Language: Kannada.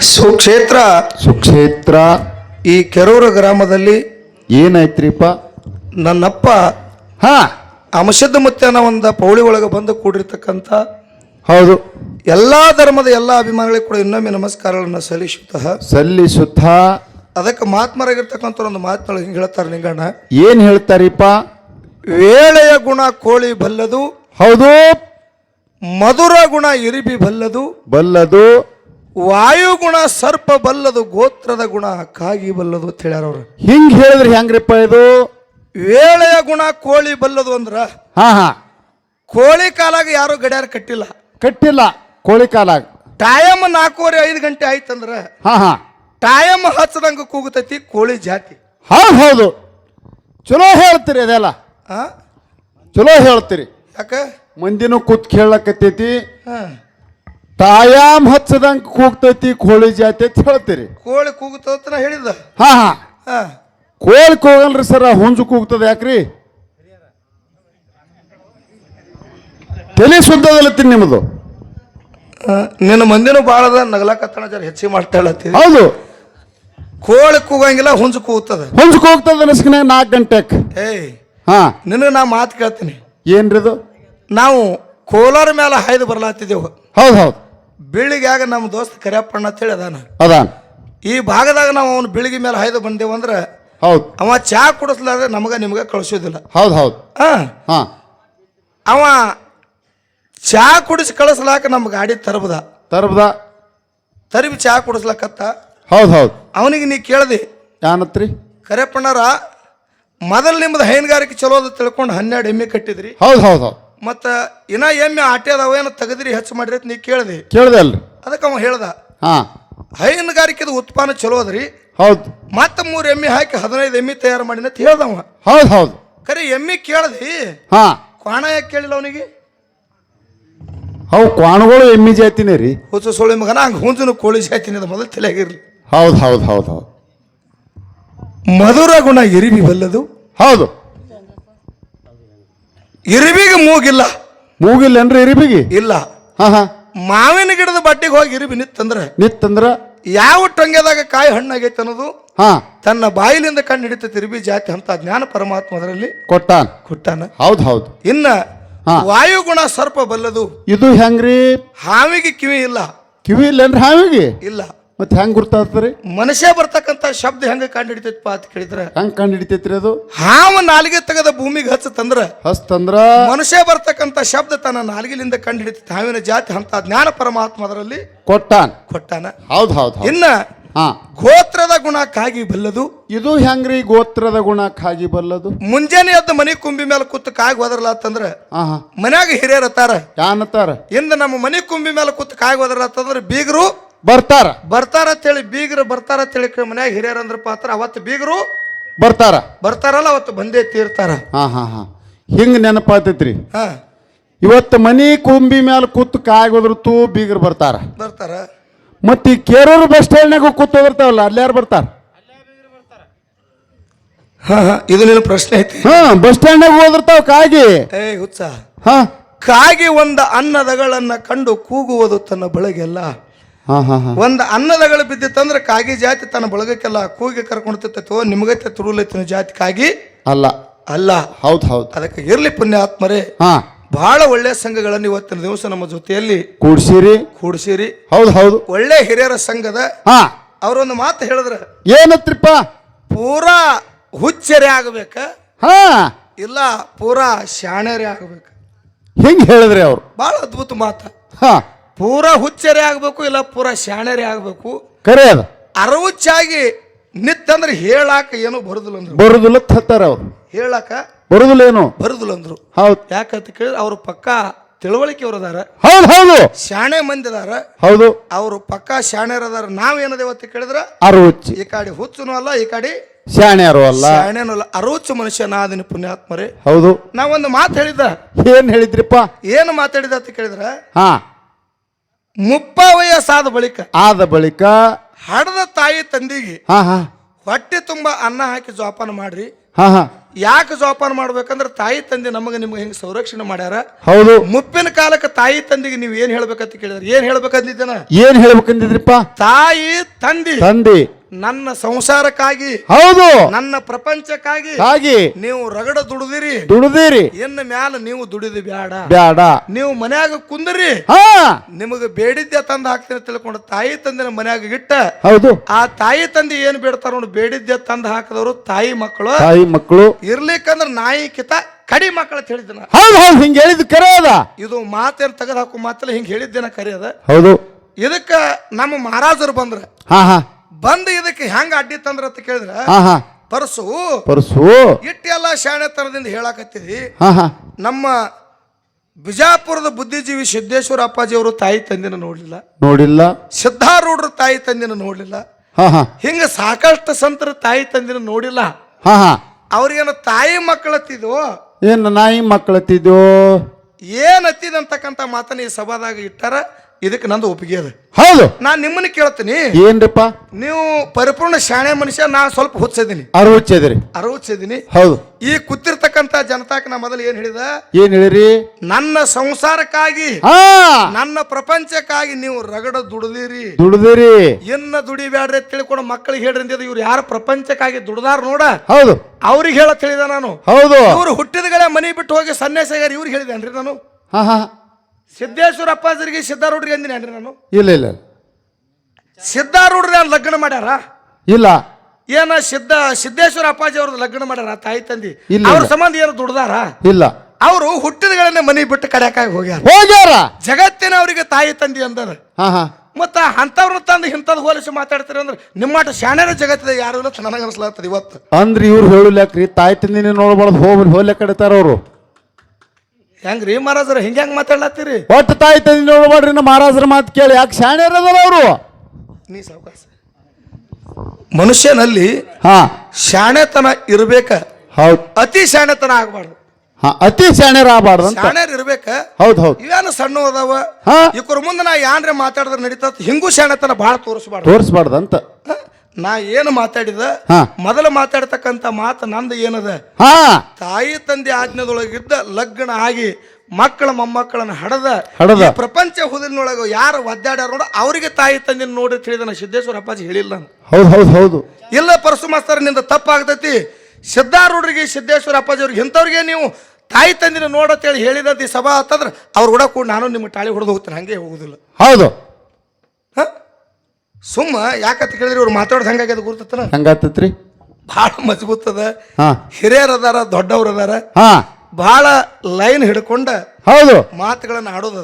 ಸುಕ್ಷೇತ್ರ. ಸುಕ್ಷೇತ್ರ. ಈ ಕೆರೂರ ಗ್ರಾಮದಲ್ಲಿ ಏನಾಯ್ತ್ರಿಪ್ಪ? ನನ್ನಪ್ಪ ಹಾ. ಅಂಶದ ಮುತ್ತನ ಒಂದು ಪೌಳಿ ಒಳಗೆ ಬಂದು ಕೂಡಿರ್ತಕ್ಕಂಥ ಹೌದು. ಎಲ್ಲಾ ಧರ್ಮದ ಎಲ್ಲಾ ಅಭಿಮಾನಿಗಳಿಗೆ ಕೂಡ ಇನ್ನೊಮ್ಮೆ ನಮಸ್ಕಾರಗಳನ್ನು ಸಲ್ಲಿಸುತ್ತ. ಸಲ್ಲಿಸುತ್ತ. ಅದಕ್ಕೆ ಮಾತ್ಮರಾಗಿರ್ತಕ್ಕಂಥ ಒಂದು ಮಾತಿನೊಳಗೆ ಹಿಂಗೆ ಹೇಳ್ತಾರೆ ನಿಂಗಣ್ಣ. ಏನ್ ಹೇಳ್ತಾರಿಪ್ಪ? ವೇಳೆಯ ಗುಣ ಕೋಳಿ ಬಲ್ಲದು ಹೌದು. ಮಧುರ ಗುಣ ಇರಿಬಿ ಬಲ್ಲದು ಬಲ್ಲದು. ವಾಯುಗುಣ ಸರ್ಪ ಬಲ್ಲದು ಗೋತ್ರದ ಗುಣ ಕಾಗಿ ಬಲ್ಲದು ಅಂತ ಹೇಳ್ಯಾರ ಅವ್ರು. ಹಿಂಗ್ ಹೇಳಿದ್ರೆ ಹೆಂಗ್ರಿಪ್ಪ ಇದು? ವೇಳೆಯ ಗುಣ ಕೋಳಿ ಬಲ್ಲದು ಅಂದ್ರ ಹಾ ಹಾ. ಕೋಳಿ ಕಾಲಾಗ ಯಾರು ಗಡಿಯಾರ ಕಟ್ಟಿಲ್ಲ. ಕಟ್ಟಿಲ್ಲ ಕೋಳಿ ಕಾಲಾಗ. ಟೈಮ್ ನಾಲ್ಕೂವರೆ ಐದು ಗಂಟೆ ಆಯ್ತಂದ್ರ ಹಾ ಹಾ. ಟೈಮ್ ಹಚ್ಚದಂಗ ಕೂಗುತೈತಿ ಕೋಳಿ ಜಾತಿ. ಹೌದು ಹೌದು. ಚಲೋ ಹೇಳ್ತೀರಿ ಅದೆಲ್ಲ. ಆ? ಚಲೋ ಹೇಳ್ತೀರಿ. ಯಾಕ? ಮಂದಿನೂ ಕೂತ್ ಕೇಳಕತ್ತೈತಿ. ಹಾ. ತಾಯಾಮ್ ಹಚ್ಚದಂಗ್ ಕೂಗ್ತೈತಿ ಕೋಳಿ ಜಾತಿ ಅಂತ ಹೇಳ್ತೀರಿ. ಕೋಳಿ ಕೂಗುತ್ತ ಹೇಳಿದ ಹಾ ಹಾ. ಹಾ. ಕೋಳಿ ಕೂಗಲ್ರಿ ಸರ ಹುಂಜು ಕೂಗ್ತದ ಯಾಕ್ರಿ? ತಲೆ ಸುದ್ದದಲ್ಲತ್ತೀನಿ ನಿಮ್ಮದು ನಿನ್ನ ಮಂದಿನೂ ಭಾಳ ಅದ ನಗಲಾಕತ್ತಣ ಜರ ಹೆಚ್ಚಿಗೆ ಮಾಡ್ತಾ ಹೌದು. ಕೋಳಿ ಕೂಗಂಗಿಲ್ಲ ಹುಂಜು ಕೂಗ್ತದೆ. ಹುಂಜು ಕೂಗ್ತದ ಅನಿಸ್ಕಿನ ನಾಲ್ಕು ಗಂಟೆಕ್. ಏಯ್ ಹಾ. ನಿನಗೆ ನಾ ಮಾತು ಕೇಳ್ತೀನಿ. ಏನ್ರಿದು ನಾವು ಕೋಲಾರ ಮೇಲೆ ಹಾಯ್ದು ಬರ್ಲಾತಿದ್ದೆವು. ಹೌದು ಹೌದು. ಬೀಳಿಗ್ಯಾಗ ನಮ್ಮ ದೋಸ್ತ ಕರಿಯಪ್ಪಣ್ಣ ಅಂತೇಳಿ ಅದಾನ. ಅದಾನ. ಈ ಭಾಗದಾಗ ನಾವು ಅವನು ಬೆಳಿಗ್ಗೆ ಮೇಲೆ ಹಾಯ್ದು ಬಂದೇವು ಅಂದ್ರೆ ಹೌದು. ಅವ ಚಾ ಕುಡಿಸ್ಲಾರ್ದೆ ನಮಗ ನಿಮ್ಗೆ ಕಳಿಸೋದಿಲ್ಲ. ಹೌದು ಹೌದು. ಹಾ ಹಾ. ಅವ ಚಾ ಕುಡಿಸಿ ಕಳಿಸ್ಲಾಕ ನಮ್ಮ ಗಾಡಿ ತರಬದ. ತರಬದ? ತರಿಬಿ ಚಾ ಕುಡಿಸ್ಲಾಕತ್ತ. ಹೌದು ಹೌದು. ಅವನಿಗೆ ನೀ ಕೇಳ್ದಿ. ಯಾನತ್ರಿ? ಕರೆಪ್ಪಣ್ಣರ ಮೊದಲು ನಿಮ್ದು ಹೈನುಗಾರಿಕೆ ಚಲೋ ಅದ ತಿಳ್ಕೊಂಡು ಹನ್ನೆರಡು ಎಮ್ಮೆ ಕಟ್ಟಿದ್ರಿ. ಹೌದು ಹೌದು ಹೌದು. ಮತ್ತು ಇನ್ನ ಎಮ್ಮೆ ಆಟೆ ಅದಾವ ಏನೋ ತೆಗೆದ್ರಿ ಹೆಚ್ಚು ಮಾಡಿರಿ ಅಂತ ನೀ ಕೇಳಿದೆ. ಕೇಳ್ದೆ ಅಲ್ರಿ. ಅದಕ್ಕೆ ಅವ ಹೇಳ್ದ ಹಾ. ಹೈನುಗಾರಿಕೆದು ಉತ್ಪನ್ನ ಚಲೋ ಅದ್ರಿ. ಹೌದು. ಮತ್ತೆ ಮೂರು ಎಮ್ಮೆ ಹಾಕಿ ಹದಿನೈದು ಎಮ್ಮೆ ತಯಾರು ಮಾಡಿನ ಅಂತ ಹೇಳ್ದವ ಹೌದು ಹೌದು. ಖರೆ ಎಮ್ಮೆ ಕೇಳದಿ? ಹಾ. ಕ್ವಾಣ ಯಾಕೆ ಕೇಳಿಲ್ಲ ಅವನಿಗೆ? ಅವು ಕ್ವಾಣಗಳು ಎಮ್ಮಿ ಜಾತಿನೇ ರೀ. ಹುಚ್ಚು ಸೊಳ್ಳೆ ಮಗನ ಹಂಗೆ ಹುಂಜನು ಕೋಳಿ ಜಾತಿನಿ ಅದು ಮೊದಲು ತಲೆಯಾಗಿರ್ಲಿ. ಹೌದು ಹೌದು ಹೌದು ಹೌದು. ಮಧುರ ಗುಣ ಇರಿವಿ ಬಲ್ಲದು. ಹೌದು. ಇರಿಬಿಗೆ ಮೂಗಿಲ್ಲ. ಮೂಗಿಲ್ಲನ್ರಿ ಇರಿಬಿಗೆ ಇಲ್ಲ. ಹಾ ಹಾ. ಮಾವಿನ ಗಿಡದ ಬಟ್ಟೆಗೆ ಹೋಗಿ ಇರಿಬಿ ನಿತ್ತಂದ್ರೆ ನಿತ್ತಂದ್ರ? ಯಾವ ಟೊಂಗೆದಾಗ ಕಾಯಿ ಹಣ್ಣಾಗೈತೆ ಅನ್ನೋದು ಹಾ. ತನ್ನ ಬಾಯಿಲಿಂದ ಕಣ್ಣು ಹಿಡಿತ ಇರಿಬಿ ಜಾತಿ ಅಂತ ಜ್ಞಾನ ಪರಮಾತ್ಮ ಅದರಲ್ಲಿ ಕೊಟ್ಟಾನ. ಕೊಟ್ಟಾನ. ಹೌದು ಹೌದು. ಇನ್ನ ಹಾ. ವಾಯುಗುಣ ಸರ್ಪ ಬಲ್ಲದು. ಇದು ಹೆಂಗ್ರಿ? ಹಾವಿಗೆ ಕಿವಿ ಇಲ್ಲ. ಕಿವಿ ಇಲ್ಲೇನ್ರಿ ಹಾವಿಗೆ? ಇಲ್ಲ. ಮತ್ತೆ ಹೆಂಗ್ ಗುರ್ತಾಗ್ತಾರೆ ಮನುಷ್ಯ ಬರ್ತಕ್ಕಂಥ ಶಬ್ದ ಹೆಂಗ ಕಂಡು ಹಿಡಿತೈತಪ್ಪ ಅಂತ ಕೇಳಿದ್ರೆ ಹೆಂಗ್ ಕಂಡು ಹಿಡಿತೈತ್ರಿ ಅದು? ಹಾವ ನಾಲಿಗೆ ತೆಗೆದ ಭೂಮಿಗೆ ಹಚ್ಚ ತಂದ್ರ ಹಸ್ ತಂದ್ರ? ಮನುಷ್ಯ ಬರ್ತಕ್ಕಂಥ ಶಬ್ದ ತನ್ನ ನಾಲಿಗೆಲಿಂದ ಕಂಡು ಹಿಡಿತೈತೆ ಹಾವಿನ ಜಾತಿ ಅಂತ ಜ್ಞಾನ ಪರಮಾತ್ಮ ಅದರಲ್ಲಿ ಕೊಟ್ಟಾನ. ಕೊಟ್ಟಾನ. ಹೌದು ಹೌದು ಹೌದು. ಇನ್ನ ಹಾ. ಗೋತ್ರದ ಗುಣ ಕಾಗಿ ಬಲ್ಲದು. ಇದು ಹೆಂಗ್ರಿ ಗೋತ್ರದ ಗುಣ ಕಾಗಿ ಬಲ್ಲದು? ಮುಂಜಾನೆ ಎದ್ದು ಮನೆ ಕುಂಬಿ ಮೇಲೆ ಕೂತು ಕಾಗಿ ಹೋದ್ರಲ್ಲ ಅಂತಂದ್ರ ಹಾ ಹಾ ಮನ್ಯಾಗ ಹಿರಿಯರ್ ಅತ್ತಾರ. ಯಾನತ್ತಾರ ಇಂದ ನಮ್ಮ ಮನೆ ಕುಂಬಿ ಮೇಲೆ ಕೂತು ಕಾಗಿ ಹೋದ್ರಲ್ಲ ಅಂತಂದ್ರ ಬೀಗರು ಬರ್ತಾರ. ಬರ್ತಾರ ಅಂತೇಳಿ ಬೀಗರು ಬರ್ತಾರ ಅಂತೇಳಿ ಮನ್ಯಾಗ ಹಿರಿಯರ್ ಅಂದ್ರ ಪಾತ್ರ ಅವತ್ತು ಬೀಗರು ಬರ್ತಾರ. ಬರ್ತಾರಲ್ಲ ಅವತ್ತು ಬಂದೇ ತೀರ್ತಾರ. ಹಾ ಹಾ ಹಾ. ಹಿಂಗ ನೆನಪಾತೈತ್ರಿ. ಹಾ. ಇವತ್ತು ಮನಿ ಕುಂಬಿ ಮ್ಯಾಲ ಕೂತು ಕಾಯ್ಗೋದ್ರ ತೂ ಬೀಗರು ಬರ್ತಾರ. ಬರ್ತಾರ. ಮತ್ತೆ ಈ ಕೇರೂರು ಬಸ್ ಸ್ಟ್ಯಾಂಡ್ನಾಗ ಕೂತು ಹೋಗಿರ್ತಾವಲ್ಲ ಅಲ್ಲಿ ಯಾರು ಬರ್ತಾರ? ಹಾ ಹಾ. ಇದು ನಿನ್ನ ಪ್ರಶ್ನೆ ಐತಿ. ಹಾ ಬಸ್ ಸ್ಟ್ಯಾಂಡ್ನಾಗ ಹೋದಿರ್ತಾವ ಕಾಗಿ. ಏ ಹುಚ್ಚ. ಹಾ. ಕಾಗಿ ಒಂದ ಅನ್ನದಗಳನ್ನ ಕಂಡು ಕೂಗುವುದು ತನ್ನ ಬಳಗೆಲ್ಲ. ಒಂದ್ ಅನ್ನದಗಳು ಬಿದ್ದಿತ್ತಂದ್ರೆ ಕಾಗಿ ಜಾತಿ ತನ್ನ ಬಳಗಕ್ಕೆಲ್ಲ ಕೂಗಿ ಕರ್ಕೊಂಡಿರ್ತೈತೋ ನಿಮಗೈತೆ ತುರುಲೈತಿನ ಜಾತಿ ಕಾಗಿ? ಅಲ್ಲ. ಅಲ್ಲ. ಹೌದು ಹೌದು. ಅದಕ್ಕೆ ಇರ್ಲಿ ಪುಣ್ಯಾತ್ಮರೇ ಹಾ. ಬಹಳ ಒಳ್ಳೆ ಸಂಘಗಳನ್ನು ಇವತ್ತಿನ ದಿವಸ ನಮ್ಮ ಜೊತೆಯಲ್ಲಿ ಕೂಡ್ಸಿರಿ. ಕೂಡ್ಸಿರಿ. ಹೌದು ಹೌದು. ಒಳ್ಳೆ ಹಿರಿಯರ ಸಂಘದ ಹಾ. ಅವರೊಂದು ಮಾತು ಹೇಳಿದ್ರ ಏನತ್ರಿಪ್ಪ? ಪೂರಾ ಹುಚ್ಚರೇ ಆಗಬೇಕ? ಹಾ. ಇಲ್ಲ ಪೂರಾ ಶಾಣರಿ ಆಗಬೇಕು? ಹಿಂಗ್ ಹೇಳಿದ್ರೆ ಅವ್ರು? ಬಹಳ ಅದ್ಭುತ ಮಾತ. ಹಾ. ಪೂರಾ ಹುಚ್ಚರಿ ಆಗಬೇಕು ಇಲ್ಲ ಪೂರ ಶಾಣರಿ ಆಗಬೇಕು. ಕರೆ ಅದ. ಅರವುಚ್ಚಾಗಿ ನಿತ್ತಂದ್ರೆ ಹೇಳಾಕ ಏನು ಬರುದಿಲ್ಲ ಅಂದ್ರು. ಬರುದಿಲ್ಲ ಹತ್ತಾರ ಅವ್ರು. ಹೇಳಾಕ ಬರುದಿಲ್ಲ ಏನು? ಬರುದಿಲ್ಲ ಅಂದ್ರು. ಹೌದು. ಯಾಕಂತ ಕೇಳಿದ್ರೆ ಅವ್ರು ಪಕ್ಕ ತಿಳುವಳಿಕೆ ಅದಾರ. ಹೌದು ಹೌದು. ಶಾಣೆ ಮಂದಿ ಅದಾರ. ಹೌದು. ಅವರು ಪಕ್ಕ ಶಾಣೆರ ಅದಾರ. ನಾವ್ ಏನದೇವ ಅಂತ ಕೇಳಿದ್ರ ಅರುಚಿ ಈ ಕಡೆ ಹುಚ್ಚನು ಅಲ್ಲ ಈ ಕಡೆ ಶಾಣ್ಯಾರು ಅಲ್ಲ. ಶಾಣೆನೂ ಅಲ್ಲ. ಅರುಚು ಮನುಷ್ಯ ನಾದಿನ ಪುಣ್ಯಾತ್ಮರೇ. ಹೌದು. ನಾವೊಂದು ಮಾತು ಹೇಳಿದ ಏನ್ ಹೇಳಿದ್ರಿಪ್ಪ? ಏನು ಮಾತಾಡಿದ ಅಂತ ಕೇಳಿದ್ರ ಹಾ. ಮುಪ್ಪ ವಯಸ್ಸಾದ ಬಳಿಕ ಆದ ಬಳಿಕ ಹಡದ ತಾಯಿ ತಂದಿಗೆ ಹಾ ಹಾ. ಹೊಟ್ಟೆ ತುಂಬಾ ಅನ್ನ ಹಾಕಿ ಜೋಪಾನ ಮಾಡ್ರಿ. ಹಾ ಹಾ. ಯಾಕೆ ಜೋಪಾನ ಮಾಡ್ಬೇಕಂದ್ರೆ ತಾಯಿ ತಂದೆ ನಮಗೆ ನಿಮ್ಗೆ ಹೆಂಗೆ ಸಂರಕ್ಷಣೆ ಮಾಡ್ಯಾರ? ಹೌದು. ಮುಪ್ಪಿನ ಕಾಲಕ್ಕೆ ತಾಯಿ ತಂದೆಗೆ ನೀವು ಏನ್ ಹೇಳ್ಬೇಕಂತ ಕೇಳಿದ್ರೆ? ಏನ್ ಹೇಳ್ಬೇಕಂದಿದ್ದೇನ? ಏನ್ ಹೇಳ್ಬೇಕಂದಿದ್ರಿಪ್ಪ? ತಾಯಿ ತಂದೆ. ತಂದೆ. ನನ್ನ ಸಂಸಾರಕ್ಕಾಗಿ ಹೌದು. ನನ್ನ ಪ್ರಪಂಚಕ್ಕಾಗಿ ಹಾಗೆ. ನೀವು ರಗಡ ದುಡಿದಿರಿ. ದುಡಿದಿರಿ. ಇನ್ನು ಮ್ಯಾಲ ನೀವು ದುಡಿದು ಬ್ಯಾಡ. ಬ್ಯಾಡ. ನೀವು ಮನ್ಯಾಗ ಕುಂದ್ರಿ. ಹಾ. ನಿಮಗೆ ಬೇಡಿದ್ದೆ ತಂದು ಹಾಕ್ತೀನಿ ತಿಳ್ಕೊಂಡು ತಾಯಿ ತಂದಿನ ಮನ್ಯಾಗ ಇಟ್ಟ. ಹೌದು. ಆ ತಾಯಿ ತಂದೆ ಏನ್ ಬೇಡ್ತಾರ ನೋಡಿ ಬೇಡಿದ್ದೆ ತಂದು ಹಾಕಿದವರು ತಾಯಿ ಮಕ್ಕಳು. ತಾಯಿ ಮಕ್ಕಳು. ಇರ್ಲಿಕ್ಕಂದ್ರ ನಾಯಿ ಕಿತ ಕಡಿ ಮಕ್ಕಳ ಅಂತ ಹೇಳಿದ್ದೆ ಹೌದು ಹೌದು ಹಿಂಗ ಹೇಳಿದ್ ಕರೆ ಅದ ಇದು ಮಾತೇನ್ ತೆಗೆದು ಹಾಕೋ ಮಾತಲ್ಲ ಹಿಂಗ್ ಹೇಳಿದ್ದೇನ ಕರೆ ಅದ ಹೌದು. ಇದಕ್ಕ ನಮ್ಮ ಮಹಾರಾಜರು ಬಂದ್ರ. ಹಾ ಹಾ. ಬಂದು ಇದಕ್ಕೆ ಹೆಂಗ ಅಡ್ಡಿ ತಂದ್ರ ಅಂತ ಕೇಳಿದ್ರ? ಹಾ ಹಾ. ಪರಸು ಪರಸು. ಇಟ್ಟೆಲ್ಲ ಶಾಣೆತನದಿಂದ ಹೇಳಾಕತ್ತಿದಿ. ಹಾ ಹಾ. ನಮ್ಮ ಬಿಜಾಪುರದ ಬುದ್ಧಿಜೀವಿ ಸಿದ್ದೇಶ್ವರ ಅಪ್ಪಾಜಿ ಅವರು ತಾಯಿ ತಂದಿನ ನೋಡ್ಲಿಲ್ಲ. ನೋಡಿಲ್ಲ. ಸಿದ್ಧಾರೂಢರ ತಾಯಿ ತಂದಿನ ನೋಡ್ಲಿಲ್ಲ. ಹಾ ಹಾ. ಹಿಂಗ ಸಾಕಷ್ಟು ಸಂತರ ತಾಯಿ ತಂದಿನ ನೋಡಿಲ್ಲ. ಹಾ ಹಾ. ಅವ್ರಿಗೇನು ತಾಯಿ ಮಕ್ಕಳತ್ತಿದ್ವು? ಏನ್ ನಾಯಿ ಮಕ್ಕಳತ್ತಿದ್ದು ಏನ್ ಹತ್ತಿದಂತಕ್ಕಂಥ ಮಾತನ್ನ ಈ ಸಭಾದಾಗ ಇಟ್ಟಾರ. ಇದಕ್ಕೆ ನಂದು ಒಪ್ಪಿಗೆ ಅದ. ಹೌದು. ನಾನು ನಿಮ್ಮನ್ನ ಕೇಳ್ತೀನಿ. ಏನ್ರಿಪ್ಪ? ನೀವು ಪರಿಪೂರ್ಣ ಶಾಣೆ ಮನುಷ್ಯ ನಾ ಸ್ವಲ್ಪ ಹುಚ್ಚಿದ್ದೀನಿ ಅರು ಅರವಚ್ಚಿದ್ದೀನಿ ಹೌದು. ಈ ಕೂತಿರ್ತಕ್ಕಂತ ಜನತಾಕ ನಾ ಮೊದಲು ಏನ್ ಹೇಳಿದ? ಏನ್ ಹೇಳಿರಿ? ನನ್ನ ಸಂಸಾರಕ್ಕಾಗಿ ನನ್ನ ಪ್ರಪಂಚಕ್ಕಾಗಿ ನೀವು ರಗಡ ದುಡ್ದಿರಿ. ದುಡ್ದಿರಿ. ಇನ್ನ ದುಡಿಬ್ಯಾಡ್ರಿ ಅಂತ ತಿಳ್ಕೊಂಡು ಮಕ್ಕಳಿಗೆ ಹೇಳ್ರಿ ಅಂತ ಇವ್ರು ಯಾರು ಪ್ರಪಂಚಕ್ಕಾಗಿ ದುಡ್ದಾರ ನೋಡ. ಹೌದು. ಅವ್ರಿಗೆ ಹೇಳ ತಿಳಿದ ನಾನು. ಹೌದು. ಇವ್ರು ಹುಟ್ಟಿದ್ಗಳೇ ಮನೆ ಬಿಟ್ಟು ಹೋಗಿ ಸನ್ಯಾಸಿಗಾರ ಇವ್ರಿಗೆ ಹೇಳಿದೇನ್ರಿ ನಾನು? ಹಾ ಹಾ. ಸಿದ್ದೇಶ್ವರ ಅಪ್ಪಾಜರಿಗೆ ಸಿದ್ಧಾರೂಢ್ರಿ ಅಂದಿನಿ ಅನ್ರಿ ನಾನು? ಇಲ್ಲ ಇಲ್ಲ ಸಿದ್ಧಾರೂಢ್ರಿ ಅವ್ರು ಲಗ್ನ ಮಾಡ್ಯಾರ? ಇಲ್ಲ. ಏನ ಸಿದ್ಧ ಸಿದ್ದೇಶ್ವರ ಅಪ್ಪಾಜಿ ಅವ್ರದ್ದು ಲಗ್ನ ಮಾಡ್ಯಾರ ತಾಯಿ ತಂದಿ? ಇಲ್ಲ, ಅವ್ರ ಇಲ್ಲ. ಸಂಬಂಧ ಏನು ದುಡ್ದಾರ? ಇಲ್ಲ. ಅವರು ಹುಟ್ಟಿದಗಳನ್ನೇ ಮನೆ ಬಿಟ್ಟು ಕಡ್ಯಾಕಾಗಿ ಹೋಗ್ಯಾರ. ಹೋಗ್ಯಾರ. ಜಗತ್ತಿನ ಅವರಿಗೆ ತಾಯಿ ತಂದಿ ಅಂದರು ಹಾ ಹಾ. ಮತ್ತ ಅಂತವ್ರನ್ನ ತಂದು ಇಂಥದ್ದು ಹೋಲಿಸಿ ಮಾತಾಡ್ತಾರೆ ಅಂದ್ರೆ ನಿಮ್ಮಟ ಶಾಣ್ಯರ ಜಗತ್ತಿದ ಯಾರು ಇಲ್ಲ ನನಗೆ ಅನಿಸ್ಲಾಗ್ತದೆ ಇವತ್ತು. ಅಂದ್ರೆ ಇವ್ರು ಹೇಳುಲ್ಯಾಕ್ರಿ ತಾಯಿ ತಂದಿನ ನೋಡ್ಬಾರ್ದು ಹೋಗ್ರಿ ಹೋಗ್ಲೆ ಕಡಿತಾರ ಅವರು. ಹೆಂಗ್ರಿ ಮಹಾರಾಜರ ಹಿಂಗ ಹೆಂಗ್ ಮಾತಾಡ್ಲತ್ತೀರಿ? ಒಟ್ಟು ತಾಯಿ ತಂದಿ ನೋಡ್ಬಾಡ್ರಿ ನಮ್ಮ ಮಹಾರಾಜರ ಮಾತು ಕೇಳಿ ಯಾಕೆ ಶಾಣೆ ಇರೋದಲ್ಲ ಅವರು? ನೀ ಸಾವಕಾಶ ಮನುಷ್ಯನಲ್ಲಿ ಹಾ. ಶಾಣೆತನ ಇರ್ಬೇಕ. ಹೌದು. ಅತಿ ಶಾಣೆತನ ಆಗ್ಬಾರ್ದು. ಹಾ ಅತಿ ಶಾಣ್ಯರಾಗಬಾರ್ದು ಅಂತ. ಶಾಣ್ಯರ್ ಇರ್ಬೇಕ. ಹೌದು ಹೌದು. ಇವೇನು ಸಣ್ಣ ಅದಾವ? ಹಾ. ಇವ್ರ ಮುಂದೆ ನಾ ಯಾನ್ರೆ ಮಾತಾಡಿದ್ರೆ ನಡೀತದ ಹಿಂಗೂ ಶಾಣೆತನ ಭಾಳ ತೋರಿಸ್ಬಾರ್ದು. ತೋರಿಸ್ಬಾರ್ದಂತ? ನಾ ಏನು ಮಾತಾಡಿದ? ಮೊದಲ ಮೊದಲು ಮಾತಾಡ್ತಕ್ಕಂತ ಮಾತು ನಂದು ಏನದ? ಹಾ. ತಾಯಿ ತಂದೆ ಆಜ್ಞದೊಳಗಿದ್ದ ಲಗ್ನ ಆಗಿ ಮಕ್ಕಳ ಮೊಮ್ಮಕ್ಕಳನ್ನ ಹಡದ. ಹಡದ. ಈ ಪ್ರಪಂಚ ಹುದಿನೊಳಗ ಯಾರು ಒದ್ದಾಡ್ಯಾರ ನೋಡ ಅವರಿಗೆ ತಾಯಿ ತಂದೆ ನೋಡಿ ತಿಳಿದ ನಾ ಸಿದ್ದೇಶ್ವರ ಅಪ್ಪಾಜಿ ಹೇಳಿಲ್ಲ ನಾನು. ಹೌದ್ ಹೌದ್ ಹೌದು. ಇಲ್ಲ ಪರಸು ಮಾಸ್ತರ್ನಿಂದ ತಪ್ಪಾಗ್ತೈತಿ ಸಿದ್ಧಾರೂಢರಿಗೆ ಸಿದ್ದೇಶ್ವರ ಅಪ್ಪಾಜಿ ಅವ್ರಿಗೆ ಇಂಥವ್ರಿಗೆ ನೀವು ತಾಯಿ ತಂದಿನ ನೋಡತ್ತೇಳಿ ಹೇಳಿದಂತ ಈ ಸಭಾ ಅಂತಂದ್ರೆ ಅವ್ರು ಕೂಡ ಕೂಡ ನಾನು ನಿಮ್ಮ ಟಾಳಿ ಹೊಡೆದು ಹೋಗ್ತೇನೆ ಹಂಗೆ ಹೋಗುದಿಲ್ಲ. ಹೌದು? ಸುಮ್ಮ ಯಾಕಂತ ಕೇಳಿದ್ರೆ ಇವ್ರು ಮಾತಾಡೋದು ಹಂಗಾಗ್ಯದ ಗುರ್ತತನ ಹಂಗಾತತ್ರಿ? ಭಾಳ ಮಜಬೂತ್ ಅದ ಹಾ. ಹಿರಿಯರ್ ಅದಾರ ದೊಡ್ಡವ್ರು ಅದಾರ. ಹಾ. ಭಾಳ ಲೈನ್ ಹಿಡ್ಕೊಂಡ ಹೌದು. ಮಾತುಗಳನ್ನ ಆಡೋದು